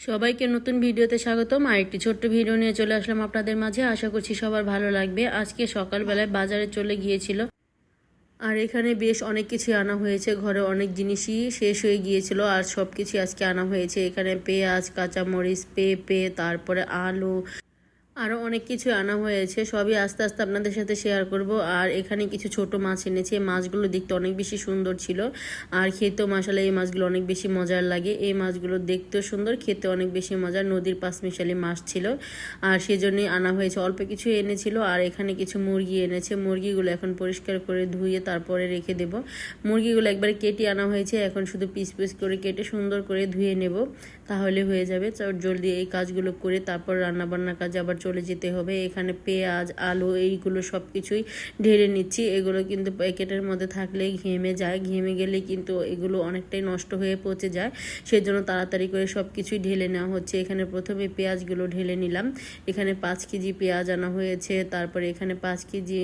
সবাইকে নতুন ভিডিওতে স্বাগতম। আর একটি ছোট্ট ভিডিও নিয়ে চলে আসলাম আপনাদের মাঝে। আশা করছি সবার ভালো লাগবে। আজকে সকালবেলায় বাজারে চলে গিয়েছিল। আর এখানে বেশ অনেক কিছু আনা হয়েছে। ঘরে অনেক জিনিসই শেষ হয়ে গিয়েছিল। আর সব কিছু আজকে আনা হয়েছে। এখানে পেঁয়াজ, কাঁচামরিচ, পেঁপে, তারপরে আলু আরও অনেক কিছু আনা হয়েছে, সবই আস্তে আস্তে আপনাদের সাথে শেয়ার করব। আর এখানে কিছু ছোট মাছ এনেছি, এই মাছগুলো দেখতে অনেক বেশি সুন্দর ছিল। আর খেতেও মশালা এই মাছগুলো অনেক বেশি মজার লাগে। এই মাছগুলো দেখতেও সুন্দর খেতে অনেক বেশি মজার, নদীর পাঁচ মিশালি মাছ ছিল। আর সেজন্যই আনা হয়েছে, অল্প কিছু এনেছিল। আর এখানে কিছু মুরগি এনেছে, মুরগিগুলো এখন পরিষ্কার করে ধুয়ে তারপরে রেখে দেব। মুরগিগুলো একবারে কেটে আনা হয়েছে, এখন শুধু পিস পিস করে কেটে সুন্দর করে ধুয়ে নেব, তাহলে হয়ে যাবে। জলদি এই কাজগুলো করে তারপর রান্নাবান্নার কাজে আবার চলে যেতে হবে। এখানে পেঁয়াজ, আলু এইগুলো সব কিছুই ঢেলে নিচ্ছি। এগুলো কিন্তু প্যাকেটের মধ্যে থাকলে ঘেমে যায়। ঘেমে গেলে কিন্তু এগুলো অনেকটাই নষ্ট হয়ে পচে যায়। সেজন্য তাড়াতাড়ি করে সব কিছুই ঢেলে নেওয়া হচ্ছে। এখানে প্রথমে পেঁয়াজগুলো ঢেলে নিলাম। এখানে পাঁচ কেজি পেঁয়াজ আনা হয়েছে। তারপরে এখানে পাঁচ কেজি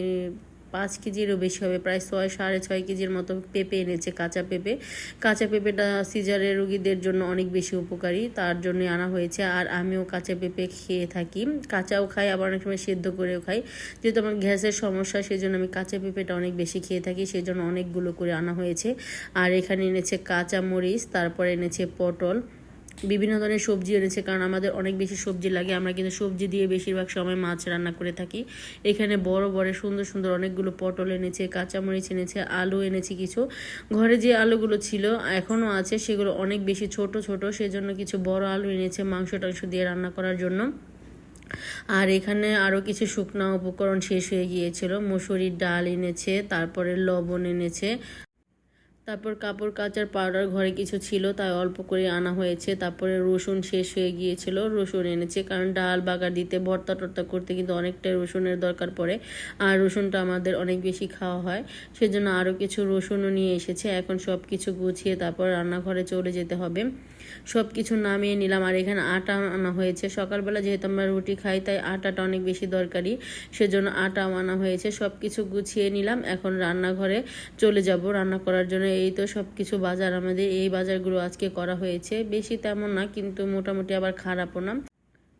পাঁচ কেজিরও বেশি হবে, প্রায় ছয়, সাড়ে ছয় কেজির মতো পেঁপে এনেছে, কাঁচা পেঁপে। কাঁচা পেঁপেটা সিজারের রুগীদের জন্য অনেক বেশি উপকারী, তার জন্য আনা হয়েছে। আর আমিও কাঁচা পেঁপে খেয়ে থাকি। কাঁচাও খাই, আবার অনেক সময় সেদ্ধ করেও খাই। যেহেতু আমার গ্যাসের সমস্যা সেই জন্য আমি কাঁচা পেঁপেটা অনেক বেশি খেয়ে থাকি। সেই জন্য অনেকগুলো করে আনা হয়েছে। আর এখানে এনেছে কাঁচা মরিচ তারপর এনেছে পটল। বিভিন্ন ধরনের সবজি এনেছে, কারণ আমাদের অনেক বেশি সবজি লাগে। আমরা কিন্তু সবজি দিয়ে বেশিরভাগ সময় মাছ রান্না করে থাকি। এখানে বড় বড় সুন্দর সুন্দর অনেকগুলো পটল এনেছে, কাঁচামরিচ এনেছে, আলু এনেছে কিছু। ঘরে যে আলুগুলো ছিল এখনও আছে, সেগুলো অনেক বেশি ছোট ছোট, সেজন্য কিছু বড় আলু এনেছে মাংস টাংস দিয়ে রান্না করার জন্য। আর এখানে আরও কিছু শুকনা উপকরণ শেষ হয়ে গিয়েছিল। মুসুরির ডাল এনেছে, তারপরে লবণ এনেছে। তারপর কাপড় কাচার পাউডার ঘরে কিছু ছিল, তাই অল্প করে আনা হয়েছে। তারপরে রসুন শেষ হয়ে গিয়েছিল, রসুন এনেছে, কারণ ডাল বাগার দিতে ভর্তা টর্তা করতে কিন্তু অনেকটাই রসুনের দরকার পড়ে। আর রসুনটা আমাদের অনেক বেশি খাওয়া হয়, সেজন্য আরও কিছু রসুনও নিয়ে এসেছে। এখন সব কিছু গুছিয়ে তারপর রান্নাঘরে চলে যেতে হবে। সব কিছু নামিয়ে নিলাম। আর এখানে আটা আনা হয়েছে। সকালবেলা যেহেতু আমরা রুটি খাই, তাই আটাটা অনেক বেশি দরকারি। সেজন্য আটা আনা হয়েছে। সব কিছু গুছিয়ে নিলাম। এখন রান্নাঘরে চলে যাব রান্না করার জন্য। এই তো সব কিছু বাজার আমাদের। এই বাজারগুলো আজকে করা হয়েছে। বেশি তেমন না, কিন্তু মোটামুটি আবার খারাপও না।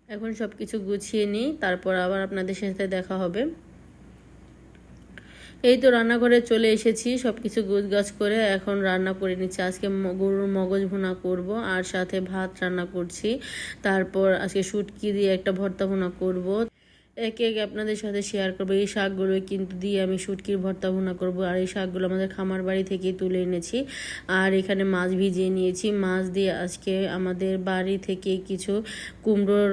এখন সব কিছু গুছিয়ে নিই। তারপর আবার আপনাদের সাথে দেখা হবে। এই তো রান্নাঘরে চলে এসেছি সব কিছু গাছ করে এখন রান্না করে নিচ্ছি। আজকে গরুর মগজ ভুনা করব আর সাথে ভাত রান্না করছি। তারপর আজকে শুটকি দিয়ে একটা ভর্তা ভুনা করব। একে একে আপনাদের সাথে শেয়ার করব। এই শাকগুলো কিন্তু দিয়ে আমি শুটকির ভর্তা ভুনা করব আর এই শাকগুলো আমাদের খামার বাড়ি থেকেই তুলে এনেছি। আর এখানে মাছ ভিজিয়ে নিয়েছি। মাছ দিয়ে আজকে আমাদের বাড়ি থেকে কিছু কুমড়োর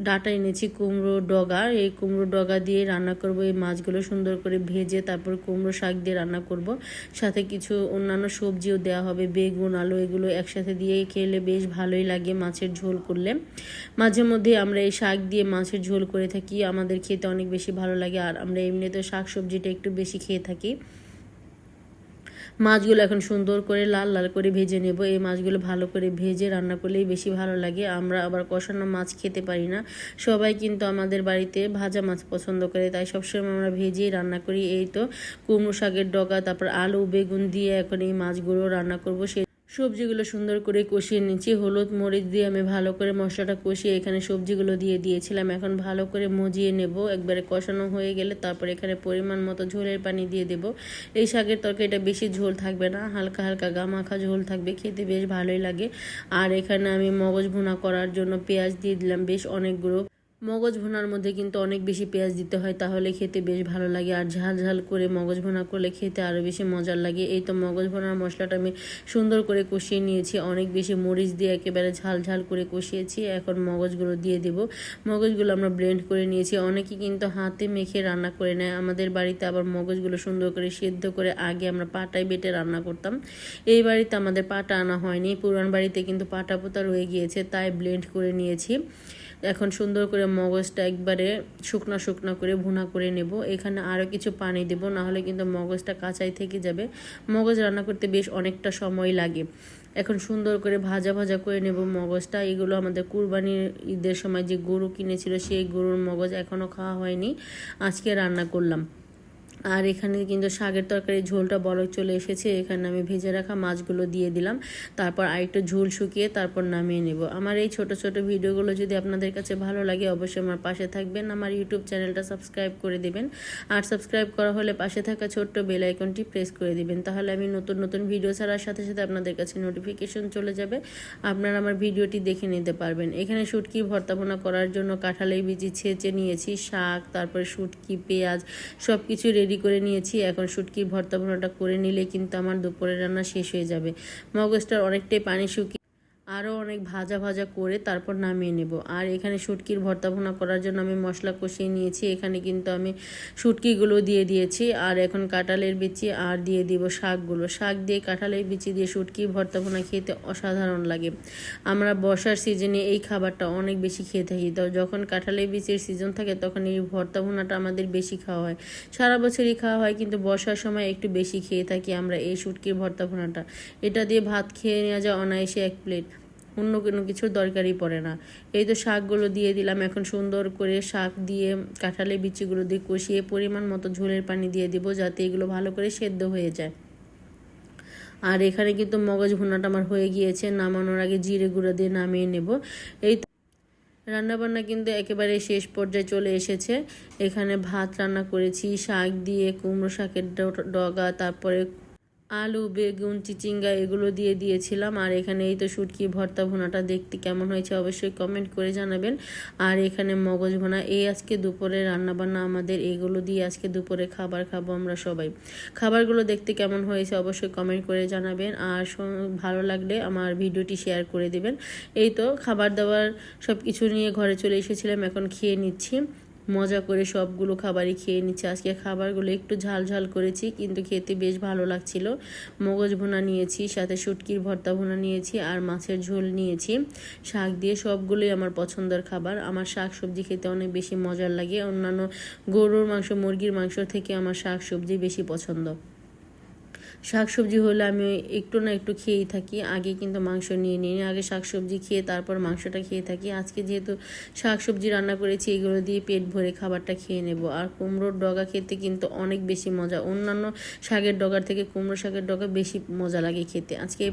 ডাটা এনেছি, কুমড়ো, ডগা। এই কুমড়ো, ডগা দিয়ে রান্না করব, এই মাছগুলো সুন্দর করে ভেজে তারপর কুমড়ো শাক দিয়ে রান্না করব। সাথে কিছু অন্যান্য সবজিও দেওয়া হবে, বেগুন, আলু, এগুলো একসাথে দিয়ে খেলে বেশ ভালোই লাগে মাছের ঝোল করলে। মাঝে মধ্যে আমরা এই শাক দিয়ে মাছের ঝোল করে থাকি, আমাদের খেতে অনেক বেশি ভালো লাগে, আর আমরা এমনিতে শাক সবজিটা একটু বেশি খেয়ে থাকি। মাছগুলো এখন সুন্দর করে লাল লাল করে ভেজে নেব। এই মাছগুলো ভালো করে ভেজে রান্না করলেই বেশি ভালো লাগে। আমরা আবার কষানো মাছ খেতে পারি না। সবাই কিন্তু আমাদের বাড়িতে ভাজা মাছ পছন্দ করে, তাই সবসময় আমরা ভেজেই রান্না করি। এই তো কুমড়ো শাকের ডগা, তারপর আলু, বেগুন দিয়ে এখন এই মাছগুলো রান্না করব। সে সবজিগুলো সুন্দর করে কষিয়ে নিচ্ছি। হলুদ, মরিচ দিয়ে আমি ভালো করে মশলাটা কষিয়ে এখানে সবজিগুলো দিয়ে দিয়েছিলাম। এখন ভালো করে মজিয়ে নেব। একবারে কষানো হয়ে গেলে তারপর এখানে পরিমাণ মতো ঝোলের পানি দিয়ে দেব। এই শাকের তরকারিটা বেশি ঝোল থাকবে না, হালকা হালকা গামাখা ঝোল থাকবে। খেতে বেশ ভালোই লাগে। আর এখানে আমি মগজ ভুনা করার জন্য পেঁয়াজ দিয়ে দিলাম। বেশ অনেকগুলো মগজ ভুনার মধ্যে কিন্তু অনেক বেশি পেঁয়াজ দিতে হয়, তাহলে খেতে বেশ ভালো লাগে। আর ঝাল ঝাল করে মগজ ভুনা করলে খেতে আরও বেশি মজার লাগে। এই তো মগজ ভুনার মশলাটা আমি সুন্দর করে কষিয়ে নিয়েছি। অনেক বেশি মরিচ দিয়ে একেবারে ঝাল ঝাল করে কষিয়েছি। এখন মগজগুলো দিয়ে দেব। মগজগুলো আমরা ব্লেন্ড করে নিয়েছি। অনেকে কিন্তু হাতে মেখে রান্না করে নেয়। আমাদের বাড়িতে আবার মগজগুলো সুন্দর করে সেদ্ধ করে আগে আমরা পাটায় বেটে রান্না করতাম। এই বাড়িতে আমাদের পাটা আনা হয়নি। পুরান বাড়িতে কিন্তু পাটা পোতা রয়ে গিয়েছে, তাই ব্লেন্ড করে নিয়েছি। এখন সুন্দর করে মগজটা একবারে শুকনা শুকনা করে ভুনা করে নেব। এখানে আরও কিছু পানি দেব, নাহলে কিন্তু মগজটা কাঁচাই থেকে যাবে। মগজ রান্না করতে বেশ অনেকটা সময় লাগে। এখন সুন্দর করে ভাজা ভাজা করে নেব মগজটা। এগুলো আমাদের কুরবানির ঈদের সময় যে গরু কিনেছিল, সেই গরুর মগজ এখনও খাওয়া হয়নি। আজকে রান্না করলাম। আর এখানে কিন্তু শাকের তরকারি ঝোলটা বলক চলে এসেছে। এখানে আমি ভেজে রাখা মাছগুলো দিয়ে দিলাম। তারপর আরেকটু ঝোল শুকিয়ে তারপর নামিয়ে নেব। আমার এই ছোট ছোট ভিডিওগুলো যদি আপনাদের কাছে ভালো লাগে, অবশ্যই আমার পাশে থাকবেন। আমার ইউটিউব চ্যানেলটা সাবস্ক্রাইব করে দেবেন। আর সাবস্ক্রাইব করা হলে পাশে থাকা ছোট্ট বেল আইকনটি প্রেস করে দিবেন। তাহলে আমি নতুন নতুন ভিডিও ছাড়ার সাথে সাথে আপনাদের কাছে নোটিফিকেশন চলে যাবে। আপনারা আমার ভিডিওটি দেখে নিতে পারবেন। এখানে শুটকি ভর্তাপনা করার জন্য কাঁঠালের বিচি ছেঁচে নিয়েছি, শাক, তারপরে শুটকি, পেঁয়াজ সব কিছু রেডি করে নিয়েছি। এখন শুটকির ভর্তা ভর্তাটা করে নিলে কিন্তু আমার দুপুরের রান্না শেষ হয়ে যাবে। মগজটার অনেকটাই পানি শুকিয়ে আরও অনেক ভাজা ভাজা করে তারপর নামিয়ে নেব। আর এখানে শুটকির ভর্তা ভুনা করার জন্য আমি মশলা কষিয়ে নিয়েছি। এখানে কিন্তু আমি শুটকিগুলো দিয়ে দিয়েছি। আর এখন কাঁঠালের বিচি আর দিয়ে দিব শাকগুলো। শাক দিয়ে কাঁঠালের বিচি দিয়ে শুটকির ভর্তা ভুনা খেতে অসাধারণ লাগে। আমরা বর্ষার সিজনে এই খাবারটা অনেক বেশি খেয়ে থাকি। তো যখন কাঁঠালের বিচির সিজন থাকে, তখন এই ভর্তা ভুনাটা আমাদের বেশি খাওয়া হয়। সারা বছরই খাওয়া হয়, কিন্তু বর্ষার সময় একটু বেশি খেয়ে থাকি আমরা এই শুটকির ভর্তা ভুনাটা। এটা দিয়ে ভাত খেয়ে নেওয়া যায় অনায়াসে এক প্লেট। অন্য কোনো কিছুর দরকারই পড়ে না। এই তো শাকগুলো দিয়ে দিলাম, এখন সুন্দর করে শাক দিয়ে কাঁঠালের বিচিগুলো দিয়ে কষিয়ে পরিমাণ মতো ঝোলের পানি দিয়ে দিব যাতে এগুলো ভালো করে সেদ্ধ হয়ে যায়। আর এখানে কিন্তু মগজ ভুনাটা আমার হয়ে গিয়েছে, নামানোর আগে জিরে গুঁড়ো দিয়ে নামিয়ে নেব। এই রান্নাবান্না কিন্তু একেবারে শেষ পর্যায়ে চলে এসেছে। এখানে ভাত রান্না করেছি, শাক দিয়ে কুমড়ো শাকের ডগা, তারপরে আলু, বেগুন, চিচিঙ্গা এগুলো দিয়ে দিয়েছিলাম। আর এখানে এই তো শুটকি, ভর্তা ভোনাটা দেখতে কেমন হয়েছে অবশ্যই কমেন্ট করে জানাবেন। আর এখানে মগজ ভোনা, এই আজকে দুপুরে রান্নাবান্না আমাদের এগুলো দিয়ে আজকে দুপুরে খাবার খাব আমরা সবাই। খাবারগুলো দেখতে কেমন হয়েছে অবশ্যই কমেন্ট করে জানাবেন। আর ভালো লাগলে আমার ভিডিওটি শেয়ার করে দেবেন। এই তো খাবার দাবার সব কিছু নিয়ে ঘরে চলে এসেছিলাম, এখন খেয়ে নিচ্ছি। মজা করে সবগুলো খাবারই খেয়ে নিচ্ছে। আজকে খাবারগুলো একটু ঝাল ঝাল করেছি, কিন্তু খেতে বেশ ভালো লাগছিল। মগজ ভুনা নিয়েছি, সাথে শুটকির ভর্তা ভুনা নিয়েছি আর মাছের ঝোল নিয়েছি। শাক দিয়ে সবগুলোই আমার পছন্দের খাবার। আমার শাক সবজি খেতে অনেক বেশি মজার লাগে। অন্যান্য গরুর মাংস, মুরগির মাংস থেকে আমার শাক সবজি বেশি পছন্দ। শাকসবজি হলে আমি একটু না একটু খেয়েই থাকি। আগে কিন্তু মাংস নিয়ে নিই আগে শাকসবজি খেয়ে তারপর মাংসটা খেয়ে থাকি। আজকে যেহেতু শাকসবজি রান্না করেছি, এগুলো দিয়ে পেট ভরে খাবারটা খেয়ে নেব। আর কুমড়োর ডগা খেতে কিন্তু অনেক বেশি মজা। অন্যান্য শাকের ডগার থেকে কুমড়ো শাকের ডগা বেশি মজা লাগে খেতে। আজকে